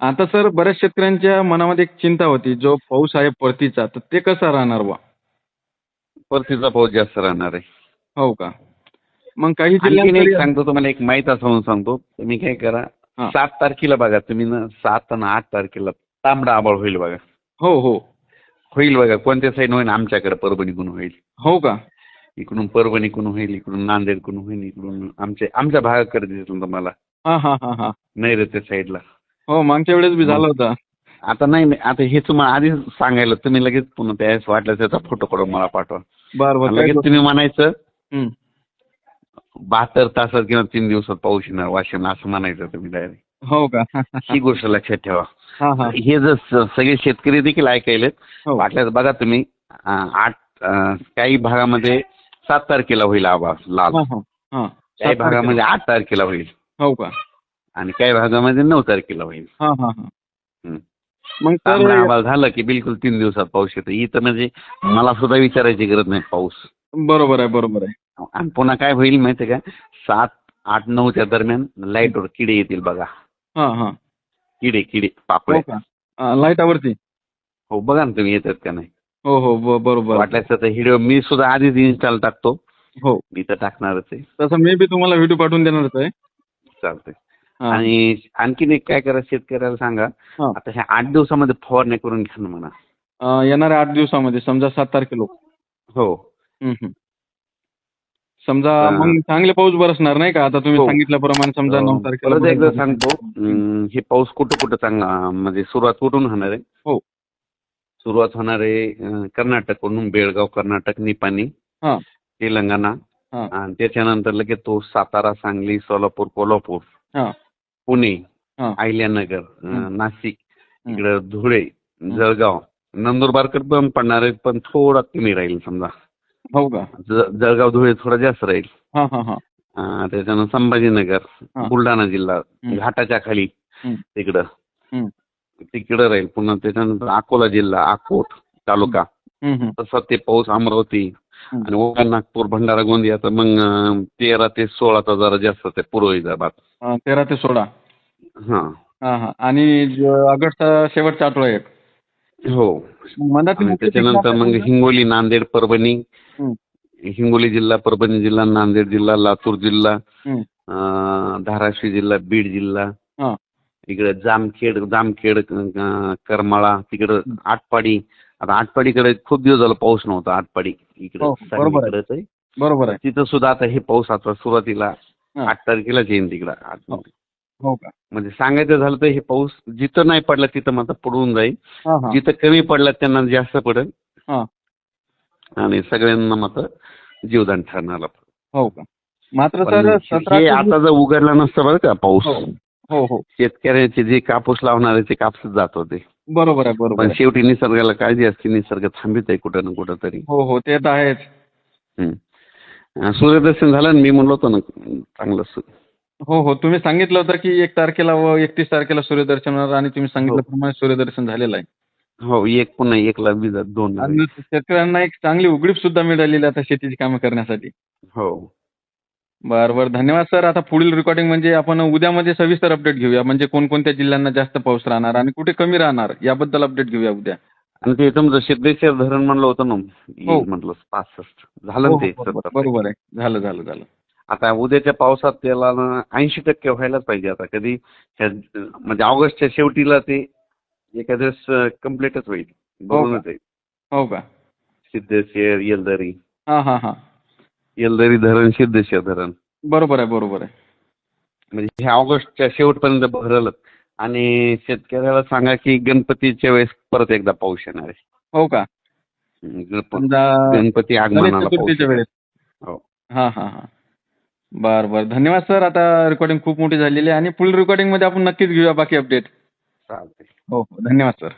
आता सर बऱ्याच शेतकऱ्यांच्या मनामध्ये एक चिंता होती जो पाऊस आहे परतीचा तर ते कसा राहणार बा परतीचा पाऊस जास्त राहणार आहे. हो का? मग काही आणखीन एक सांगतो तुम्हाला एक माहीत असावून सांगतो. तुम्ही काय करा हा. सात तारखेला बघा तुम्ही ना सात आणि आठ तारखेला तांबडा आबाळ होईल बघा. हो हो. होईल बघा कोणत्या साईड होईल आमच्याकडे परभणीकडून होईल. हो का? इकडून परभणीकडून होईल इकडून नांदेडकडून होईल इकडून आमच्या आमच्या भागाकडे दिसेल तुम्हाला. हा हा हा हा. नैऋत्य साईडला हो मागच्या वेळेस बी झालं होतं. आता नाही नाही आता हे तुम्हाला आधीच सांगायला तुम्ही लगेच पुन्हा त्यावेळेस वाटलं त्याचा फोटो काढून मला पाठवा. बरं बरं लगेच तुम्ही म्हणायचं. बहात्तर तासात किंवा तीन दिवसात पाऊस येणार वाशिमला असं म्हणायचं तुम्ही डायरेक्ट हो का? ही गोष्ट लक्षात ठेवा. हा जर सगळे शेतकरी देखील ऐकायलेत हो. वाटल्यास बघा तुम्ही आठ काही भागामध्ये सात तारखेला होईल आवाज लाल. काही भागामध्ये आठ तारखेला होईल. हो का? आणि काही भागामध्ये नऊ तारखेला होईल. मग आवाज झालं की बिलकुल तीन दिवसात पाऊस येतो. इथं म्हणजे मला सुद्धा विचारायची गरज नाही पाऊस. बरोबर आहे बरोबर आहे. आणि पुन्हा काय होईल माहिती आहे का? सात आठ नऊच्या दरम्यान लाईटवर किडे येतील बघा. किडे किडे का? हा, लाईटावरती? हो बघा ना तुम्ही येतात का नाही. हो हो बरोबर. वाटल्यास तर व्हिडिओ मी सुद्धा आधीच इन्स्टॉल टाकतो. हो. मी तर टाकणारच आहे. तसं मी बी तुम्हाला व्हिडिओ पाठवून देणारच आहे. चालतंय. आणि आणखीन एक काय करा शेतकऱ्याला सांगा. आता ह्या आठ दिवसामध्ये फवारणी करून घ्या ना म्हणा येणाऱ्या आठ दिवसामध्ये समजा सात तारखेला हो. समजा. मग चांगले पाऊस बरसणार नाही का आता तुम्ही हो. सांगितल्याप्रमाणे समजा नऊ तारखेला एकदा. सांगतो हे पाऊस कुठं कुठं चांगला म्हणजे सुरुवात कुठून होणार आहे हो. सुरुवात होणार आहे अं, कर्नाटककडून बेळगाव कर्नाटक निपाणी हा. तेलंगणा. आणि त्याच्यानंतर लगेच तो सातारा सांगली सोलापूर कोल्हापूर. पुणे. अहिल्यानगर. नाशिक. इकडं धुळे जळगाव नंदुरबारकर पण पडणार आहे पण थोडा कमी राहील समजा हो का जळगाव धुळे थोडा जास्त राहील हा हा हा अं, त्याच्यानं संभाजीनगर. बुलढाणा जिल्हा. घाटाच्या खाली. तिकडं. तिकडं राहील पुन्हा त्याच्यानंतर अकोला जिल्हा अकोट तालुका. तसा ते पाऊस अमरावती. आणि ओका नागपूर भंडारा गोंदिया तर मग तेरा ते सोळाचा जरा जास्त आहे पूर्व अं, तेरा ते सोळा. हा. हा हा. आणि ज- ऑगस्टचा शेवटचा आठवडा एक. हो. आणि त्याच्यानंतर मग हिंगोली नांदेड परभणी. हं. हिंगोली जिल्हा परभणी जिल्हा नांदेड जिल्हा लातूर जिल्हा हं. अं, धाराशिव जिल्हा बीड जिल्हा. हा. इकडे जामखेड जामखेड अं, करमाळा तिकडं. आटपाडी आता आटपाडीकडे खूप दिवस झाला पाऊस नव्हता आटपाडी इकडे हो, बरोबर आहे. तिथं सुद्धा आता हे पाऊस आता सुरुवातीला. आठ तारखेलाच येईन तिकडं हो. हो का? म्हणजे सांगायचं झालं तर हे पाऊस जिथं नाही पडला तिथं मात्र पडून जाईल. जिथं कमी पडला त्यांना जास्त पडेल. हा. आणि सगळ्यांना मात्र जीवदान ठरणार हो का? मात्र हे आता जर उघडला नसतं बरं का पाऊस. हो हो हो. शेतकऱ्याचे जे कापूस लावणारे ते कापूस जात होते. बरोबर आहे बरोबर पण आहे. शेवटी निसर्गाला काळजी असते निसर्ग थांबित आहे कुठं ना कुठं तरी हो हो ते तर आहेच. हम्म. अं, सूर्यदर्शन झालं ना मी म्हणलो होतो ना चांगलं सु- हो हो तुम्ही सांगितलं होतं की एक तारखेला व एकतीस तारखेला सूर्यदर्शन होणार आणि तुम्ही सांगितल्याप्रमाणे सूर्यदर्शन झालेलं आहे. हो एक पुन्हा एकला वीज दोन आणि शेतकऱ्यांना एक चांगली उघडीप सुद्धा मिळालेली आहे आता शेतीची कामं करण्यासाठी. हो. बरं बरं. धन्यवाद सर. आता पुढील रेकॉर्डिंग म्हणजे आपण उद्यामध्ये सविस्तर अपडेट घेऊया. म्हणजे कोणकोणत्या जिल्ह्यांना जास्त पाऊस राहणार आणि कुठे कमी राहणार याबद्दल अपडेट घेऊया उद्या. आणि ते तुमचं सिद्धेश्वर धरण म्हणलं होतं ना हो. म्हटलं पासष्ट. झालं हो, ना ते हो, बरोबर सत्तर. बरोबर आहे. झालं झालं झालं. आता उद्याच्या पावसात त्याला ऐंशी टक्के व्हायलाच पाहिजे आता. कधी ह्या- म्हणजे ऑगस्टच्या शेवटीला ते एखाद्यास कम्प्लीटच होईल. हो का? सिद्धेश्वर येलदरी. हां हां हां. येलदरी धरण सिद्धेश्वर धरण. बरोबर आहे बरोबर आहे. म्हणजे ह्या ऑगस्टच्या शेवटपर्यंत भरलंच आणि शेतकऱ्याला सांगा की गणपतीच्या वेळेस परत एकदा पाऊस येणार आहे. हो का? गणप- समजा गणपती गणेश आगमनाला पाऊस चतुर्थीच्या येणार. वेळेस. हो. हां हां हां. बरं बरं. धन्यवाद सर. आता रेकॉर्डिंग खूप मोठी झालेली आहे आणि पुढील रेकॉर्डिंगमध्ये आपण नक्कीच घेऊया बाकी अपडेट चालतंय. हो हो. धन्यवाद सर.